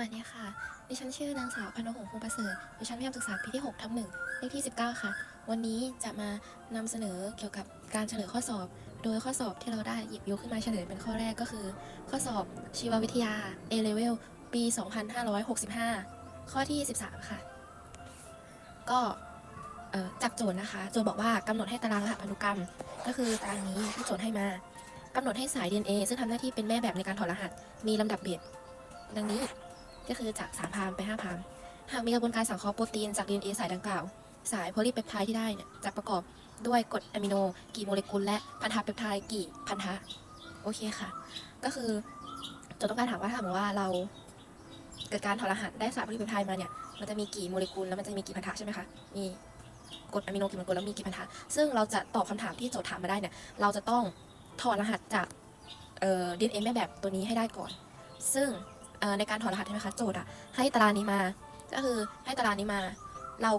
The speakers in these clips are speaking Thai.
วัสดีค่ะ ดิฉันชื่อนางสาวพนหงคงประเสริฐ ดิฉันพยายามศึกษาปีที่6ทับหนึ่งเลขที่ 19 ค่ะ วันนี้จะมานำเสนอเกี่ยวกับการเฉลยข้อสอบ โดยข้อสอบที่เราได้หยิบยกขึ้นมาเฉลยเป็นข้อแรกก็คือ ข้อสอบชีววิทยา A Level ปี 2565 ข้อที่ 13 ค่ะ ก็จากโจทย์นะคะ โจทย์บอกว่ากำหนดให้ตารางรหัสพันธุกรรม ก็คือตารางนี้ที่โจทย์ให้มากำหนดให้สาย DNA ซึ่งทำหน้าที่เป็นแม่แบบในการถอดรหัส มีลำดับเบสดังนี้ ก็คือจาก3พามไป5พามหากมีกระบวนการสังเคราะห์โปรตีนจาก DNA สายดังกล่าว สายโพลีเปปไทด์ที่ได้เนี่ยจะประกอบด้วยกรดอะมิโนกี่โมเลกุลและพันธะเปปไทด์กี่พันธะโอเคค่ะ ก็คือโจะต้องการถามว่าถ้าสมมติว่าเราเกิดการถอดรหัสได้สารโพลีเปปไทด์มาเนี่ยมันจะมีกี่โมเลกุลแล้วมันจะมีกี่พันธะใช่ไหมคะมีกรดอะมิโนกี่โมเลกุลแล้วมีกี่พันธะซึ่งเราจะตอบคำถามที่โจทย์ถามมาได้เนี่ยเราจะต้องถอดรหัสจากเอ่อ DNA แม่แบบตัวนี้ให้ได้ก่อน ซึ่ง ในการถอดรหัสใช่ไหมคะโจทย์อะให้ตารางนี้มา ก็คือให้ตารางนี้มา เรา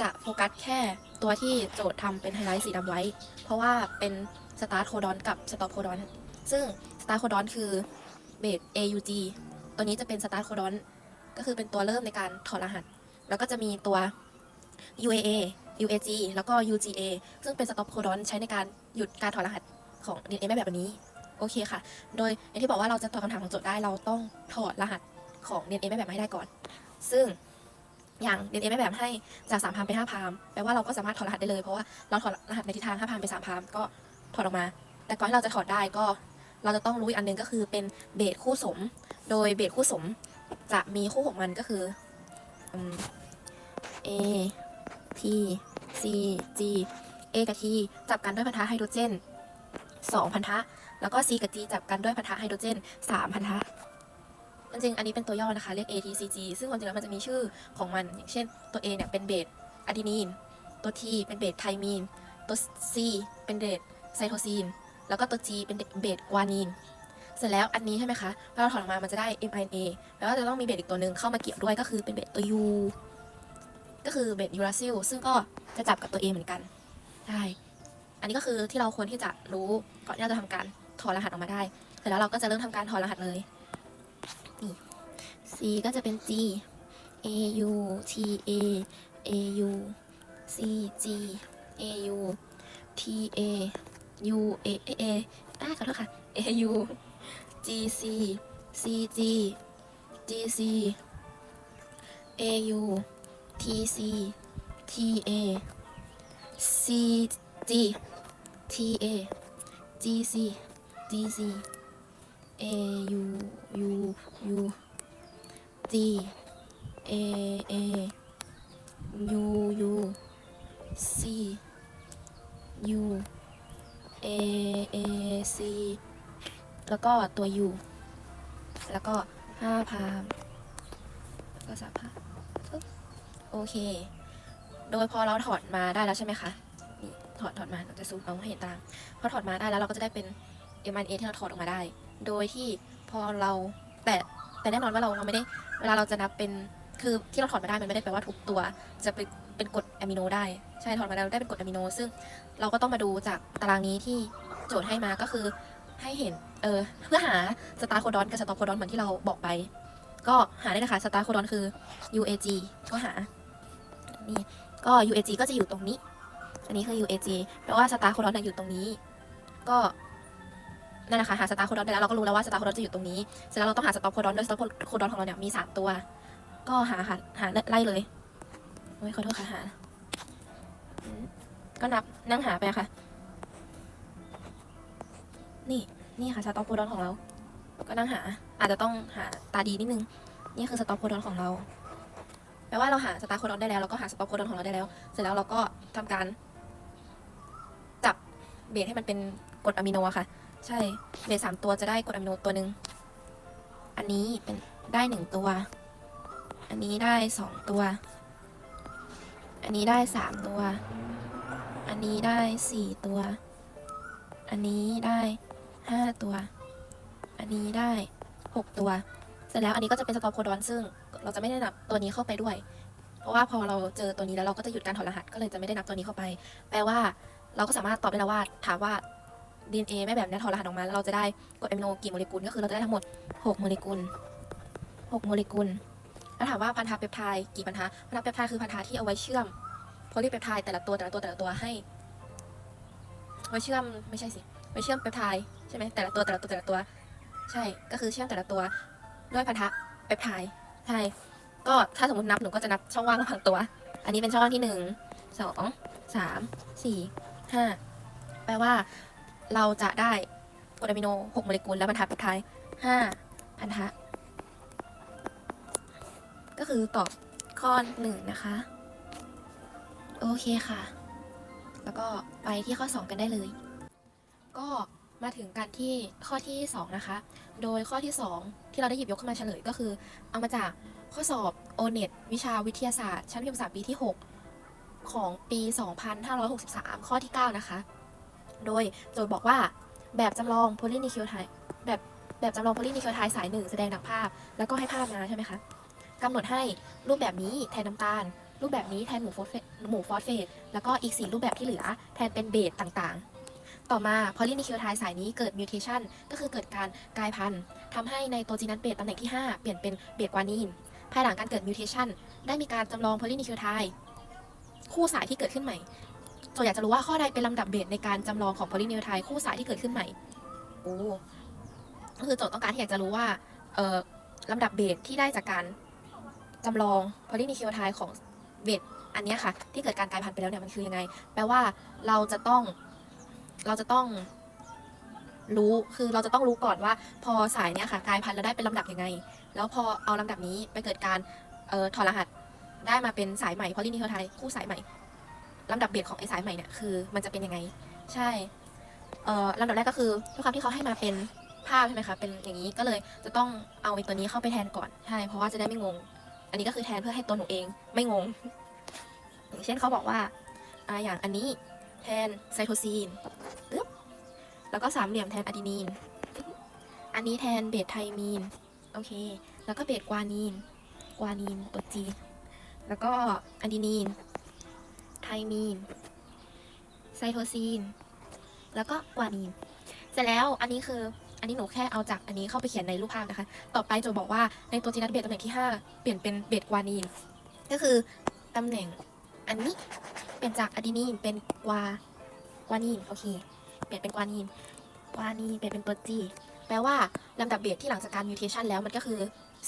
จะโฟกัสแค่ตัวที่โจทย์ทำเป็นไฮไลท์สีดำไว้ เพราะว่าเป็นสตาร์ทโคดอนกับสต็อปโคดอนซึ่งสตาร์ทโคดอนคือเบส AUG ตัวนี้จะเป็นสตาร์ทโคดอนก็คือเป็นตัวเริ่มในการถอดรหัส แล้วก็จะมีตัว UAA UAG แล้วก็ UGA ซึ่งเป็นสต็อปโคดอนใช้ในการหยุดการถอดรหัสของ DNA แบบแบบนี้ โอเคค่ะ โดยอย่างที่บอกว่าเราจะตอบคำถามของโจทย์ได้เราต้องถอดรหัสของ DNA แม่แบบมาให้ได้ก่อน ซึ่งอย่าง DNA แม่แบบให้จาก3พามไป5พามแปลว่าเราก็สามารถถอดรหัสได้เลยเพราะว่าเราถอดรหัสในทิศทาง5พามไป3พามก็ถอดออกมา แต่ก่อนที่เราจะถอดได้ก็ เราจะต้องรู้อีกอันหนึงก็คือเป็นเบสคู่สม โดยเบสคู่สมจะมีคู่ของมันก็คือ A T C G A กับ T จับกันด้วยพันธะไฮโดรเจน 2 พันธะ แล้วก็ C กับ G จับกันด้วยพันธะไฮโดรเจน 3 พันธะจริงๆอันนี้เป็นตัวย่อนะคะเรียก ATCG ซึ่งความจริงแล้วมันจะมีชื่อของมัน อย่างเช่นตัว A เนี่ยเป็นเบสอะดีนีน ตัว T เป็นเบสไทมีน ตัว C เป็นเบสไซโทซีน แล้วก็ตัว G เป็นเบสกวานีน เสร็จแล้วอันนี้ใช่ไหมคะพอเราถอดออกมา มันจะได้ mRNA แปลว่าจะต้องมีเบสอีกตัวหนึ่งเข้ามาเกี่ยวด้วยก็คือเป็นเบสตัว U ก็คือเบสยูราซิลซึ่งก็จะจับกับตัว A เหมือนกัน ใช่ อันนี้ก็คือที่เราควรที่จะรู้ก่อนที่เราจะทำการถอดรหัสออกมาได้ เสร็จแล้วเราก็จะเริ่มทำการถอดรหัสเลยนี่ C ก็จะเป็น G A U T A A U C G A U T A U A A A อ่ขอโทษค่ะ A U G C C G G C A U T C T A C G T A G C G C A U U U G A A U U C U A A C แล้วก็ตัว U แล้วก็ห้าพามแล้วก็สามพามโอเค โดยพอเราถอดมาได้แล้วใช่ไหมคะ ถอดถอดมาเราจะซูมเอาให้เห็นตารางพอถอดมาได้แล้วเราก็จะได้เป็น mRNA ที่เราถอดออกมาได้ โดยที่พอเราแต่แต่แน่นอนว่าเราเราไม่ได้เวลาเราจะนับเป็นคือที่เราถอดมาได้มันไม่ได้แปลว่าทุกตัว จะเป็นเป็นกรดอะมิโนได้ใช่ถอดมาแล้วได้เป็นกรดอะมิโน ซึ่งเราก็ต้องมาดูจากตารางนี้ที่โจทย์ให้มาก็คือให้เห็นเออเพื่อหาสตาร์โคดอนกับสตอปโคดอนเหมือนที่เราบอกไป ก็หาได้นะคะสตาร์โคดอนคือ UAG ก็หานี่ก็ UAG ก็จะอยู่ตรงนี้ อันนี้คือ UAG แปลว่าสตาร์โคดอนอยู่ตรงนี้ ก็นั่นแหละค่ะหาสตาร์โคดอนได้แล้วเราก็รู้แล้วว่าสตาร์โคดอนจะอยู่ตรงนี้ เสร็จแล้วเราต้องหาสต็อปโคดอนด้วยสต็อปโคดอนของเราเนี่ยมีสามตัว ก็หาหาหาไล่เลยโอ้ยขอโทษค่ะหา ก็นับนั่งหาไปค่ะ นี่นี่ค่ะสต็อปโคดอนของเรา ก็นั่งหา อาจจะต้องหาตาดีนิดนึง นี่คือสต็อปโคดอนของเรา แปลว่าเราหาสตาร์โคดอนได้แล้วเราก็หาสต็อปโคดอนของเราได้แล้ว เสร็จแล้วเราก็ทำการ เบสให้มันเป็นกรดอะมิโนอะค่ะ ใช่เบสสามตัวจะได้กรดอะมิโนตัวหนึ่งอันนี้เป็นได้หนึ่งตัว อันนี้ได้สองตัว อันนี้ได้สามตัว อันนี้ได้สี่ตัว อันนี้ได้ห้าตัว อันนี้ได้หกตัว เสร็จแล้วอันนี้ก็จะเป็นสต็อปโคดอนซึ่งเราจะไม่ได้นับตัวนี้เข้าไปด้วย เพราะว่าพอเราเจอตัวนี้แล้วเราก็จะหยุดการถอดรหัสก็เลยจะไม่ได้นับตัวนี้เข้าไป แปลว่า เราก็สามารถตอบได้แล้วว่าถามว่า DNA แม่แบบเนี้ยถอดรหัสออกมาแล้วเราจะได้กรดอะมิโนกี่โมเลกุลก็คือเราจะได้ทั้งหมด 6 โมเลกุล 6 โมเลกุล แล้วถามว่าพันธะเปปไทด์กี่พันธะพันธะเปปไทด์คือพันธะที่เอาไว้เชื่อมโพลีเปปไทด์แต่ละตัวแต่ละตัวแต่ละตัวให้ไว้เชื่อมไม่ใช่สิไว้เชื่อมเปปไทด์ใช่ไหมแต่ละตัวแต่ละตัวแต่ละตัว ใช่ก็คือเชื่อมแต่ละตัวด้วยพันธะเปปไทด์ใช่ก็ถ้าสมมตินับหนูก็จะนับช่องว่างระหว่างตัว อันนี้เป็นช่องว่างที่หนึ่งสองสามสี่ ห้าแปลว่าเราจะได้กรดอะมิโนหกโมเลกุลและพันธะเปปไทด์ห้าพันธะ ก็คือตอบข้อหนึ่งนะคะ โอเคค่ะ แล้วก็ไปที่ข้อ 2 กันได้เลย ก็มาถึงกันที่ข้อที่ 2 นะคะ โดยข้อที่ 2 ที่เราได้หยิบยกขึ้นมาเฉลยก็คือ เอามาจากข้อสอบ o n e t วิชาวิทยาศาสตร์ ชั้นประถมศึกษาปีที่ 6 ของปี 2563 ข้อที่ 9 นะคะ โดยโจทย์บอกว่าแบบจำลองโพลีนิคิวไทแบบแบบจำลองโพลีนิคิวไทสายหนึ่งแสดงดังภาพ แล้วก็ให้ภาพมาใช่ไหมคะกำหนดให้รูปแบบนี้แทนน้ำตาล รูปแบบนี้แทนหมูฟอสเฟตหมูฟอสเฟตแล้วก็อีก 4 รูปแบบที่เหลือแทนเป็นเบสต่างๆ ต่อมาโพลีนิคิวไทสายนี้เกิดมิวเทชันก็คือเกิดการกลายพันธุ์ทำให้ในตัวจีนัสเบสตำแหน่งที่ 5 เปลี่ยนเป็นเบสกวานีนภายหลังการเกิดมิวเทชันได้มีการจำลองโพลีนิคิวไท คู่สายที่เกิดขึ้นใหม่โจทย์อยากจะรู้ว่าข้อใดเป็นลำดับเบสในการจำลองของโพลีนิคิวไทคู่สายที่เกิดขึ้นใหม่โอ้ก็คือโจทย์ต้องการที่อยากจะรู้ว่าเอ่อลำดับเบสที่ได้จากการจำลองโพลีนิคิวไทของเบสอันนี้ค่ะที่เกิดการกลายพันธุ์ไปแล้วเนี่ยมันคือยังไง แปลว่าเราจะต้องเราจะต้องรู้คือเราจะต้องรู้ก่อนว่า พอสายเนี้ยค่ะกลายพันธุ์แล้วได้เป็นลำดับยังไง แล้วพอเอาลำดับนี้ไปเกิดการเอ่อถอดรหัส ได้มาเป็นสายใหม่พอลินิโคไทคู่สายใหม่ลำดับเบสของไอ้สายใหม่เนี่ยคือมันจะเป็นยังไง ใช่เอ่อลำดับแรกก็คือด้วยความที่เขาให้มาเป็นภาพใช่ไหมคะเป็นอย่างนี้ก็เลยจะต้องเอาไอ้ตัวนี้เข้าไปแทนก่อนใช่เพราะว่าจะได้ไม่งง อันนี้ก็คือแทนเพื่อให้ตัวหนูเองไม่งงอย่างเช่นเขาบอกว่าอ่าอย่างอันนี้แทนไซโทซีนปึ๊บแล้วก็สามเหลี่ยมแทนอะดีนีน อันนี้แทนเบสไทมีน โอเค แล้วก็เบสกวานีน กวานีนตัวจี แล้วก็อะดีนีน ไทมีน ไซโทซีน แล้วก็กวานีน เสร็จแล้วอันนี้คืออันนี้หนูแค่เอาจากอันนี้เข้าไปเขียนในรูปภาพนะคะ ต่อไปจะบอกว่าในตัวจีนัสเบสตำแหน่งที่ 5 เปลี่ยนเป็นเบสกวานีน ก็คือตำแหน่งอันนี้เปลี่ยนจากอะดีนีนเป็นกวากวานีนโอเค เปลี่ยนเป็นกวานีนกวานีนเปลี่ยนเป็นตัว G แปลว่าลำดับเบสที่หลังจากการมิวเทชันแล้วมันก็คือ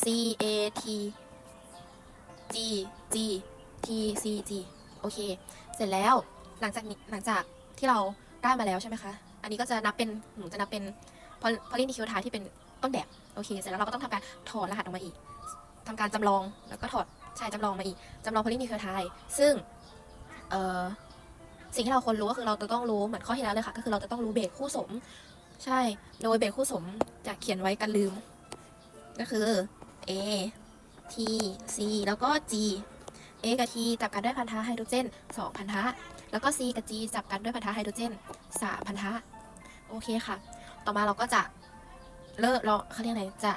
C A T G G T C G โอเค เสร็จแล้วหลังจากนี้หลังจากที่เราได้มาแล้วใช่ไหมคะ อันนี้ก็จะนับเป็นหนูจะนับเป็นพอลินิคิวทาที่เป็นต้นแบบ โอเค เสร็จแล้วเราก็ต้องทำการถอดรหัสออกมาอีกทำการจำลองแล้วก็ถอดใช่จำลองมาอีกจำลองพอลินิคิวทาซึ่งเอ่อสิ่งที่เราควรรู้ก็คือเราจะต้องรู้เหมือนข้อที่แล้วเลยค่ะก็คือเราจะต้องรู้เบสคู่สม ใช่ โดยเบสคู่สมจะเขียนไว้กันลืม ก็คือ A T C แล้วก็ G A กับ T จับกันด้วยพันธะไฮโดรเจน2พันธะ แล้วก็ C กับ G จับกันด้วยพันธะไฮโดรเจน3พันธะ โอเคค่ะ ต่อมาเราก็จะเริ่มเราเขาเรียกอะไรจะ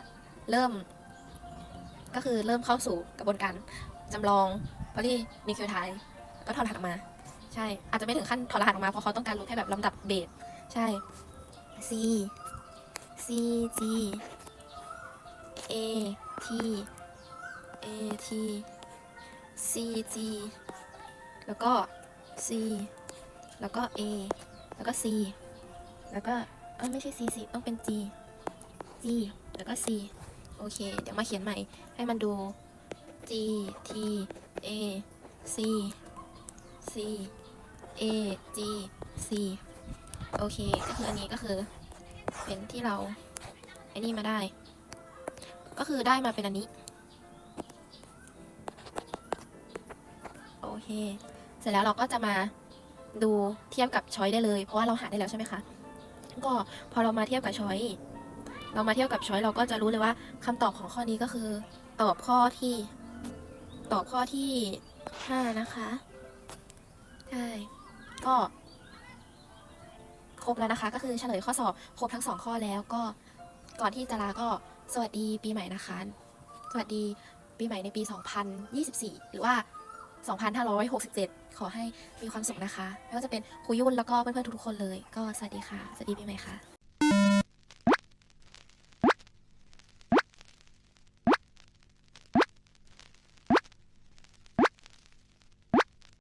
เริ่ม ก็คือเริ่มเข้าสู่กระบวนการจำลองพอลีนิคลิโอไทด์ก็ถอดรหัสออกมา ใช่ อาจจะไม่ถึงขั้นถอดรหัสออกมา เพราะเขาต้องการรู้แค่แบบลำดับเบสใช่ C C G A T A T C G แล้วก็ C แล้วก็ A แล้วก็ C แล้วก็เออไม่ใช่ C C ต้องเป็น G G แล้วก็ C โอเค เดี๋ยวมาเขียนใหม่ให้มันดู G T A C C A G C โอเค ก็คืออันนี้ก็คือเป็นที่เราไอ้นี่มาได้ ก็คือได้มาเป็นอันนี้ เค เสร็จแล้วเราก็จะมาดูเทียบกับช้อยได้เลย เพราะว่าเราหาได้แล้วใช่ไหมคะ ก็พอเรามาเทียบกับช้อยเรามาเทียบกับช้อยเราก็จะรู้เลยว่าคำตอบของข้อนี้ก็คือ ตอบข้อที่ ตอบข้อที่ห้านะคะใช่ก็ครบแล้วนะคะ ก็คือเฉลยข้อสอบครบทั้งสองข้อแล้วก็ก่อนที่จะลาก็สวัสดีปีใหม่นะคะ สวัสดีปีใหม่ในปี 2024 หรือว่า 2567 ขอให้มีความสุขนะคะ ไม่ว่าจะเป็นครูยุ่นแล้วก็เพื่อนๆทุกๆคนเลย ก็สวัสดีค่ะ สวัสดีปีใหม่ค่ะ